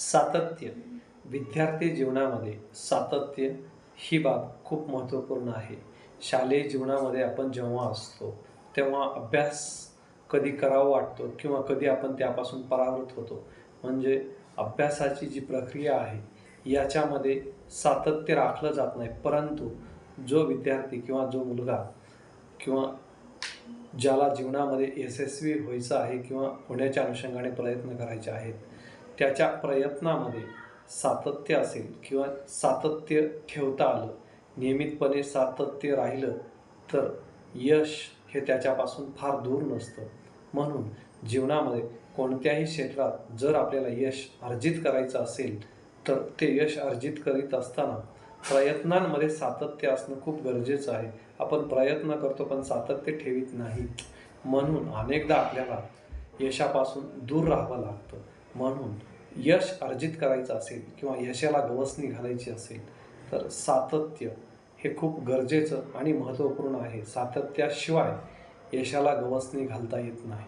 सातत्य. विद्यार्थी जीवनामध्ये सातत्य ही बाब खूप महत्त्वपूर्ण आहे. शालेय जीवनामध्ये आपण जेव्हा असतो तेव्हा अभ्यास कधी करावा वाटतो किंवा कधी आपण त्यापासून परावृत होतो. म्हणजे अभ्यासाची जी प्रक्रिया आहे याच्यामध्ये सातत्य राखलं जात नाही. परंतु जो विद्यार्थी किंवा जो मुलगा किंवा ज्याला जीवनामध्ये यशस्वी व्हायचं आहे किंवा होण्याच्या अनुषंगाने प्रयत्न करायचे आहेत त्याच्या प्रयत्नामध्ये सातत्य असेल किंवा सातत्य ठेवता आलं नियमितपणे सातत्य राहिलं तर यश हे त्याच्यापासून फार दूर नसतं. म्हणून जीवनामध्ये कोणत्याही क्षेत्रात जर आपल्याला यश अर्जित करायचं असेल तर ते यश अर्जित करीत असताना प्रयत्नांमध्ये सातत्य असणं खूप गरजेचं आहे. आपण प्रयत्न करतो पण सातत्य ठेवीत नाही. म्हणून अनेकदा आपल्याला यशापासून दूर राहावं लागतं. म्हणून यश अर्जित करायचं असेल किंवा यशाला गवसणी घालायची असेल तर सातत्य हे खूप गरजेचं आणि महत्त्वपूर्ण आहे. सातत्याशिवाय यशाला गवसणी घालता येत नाही.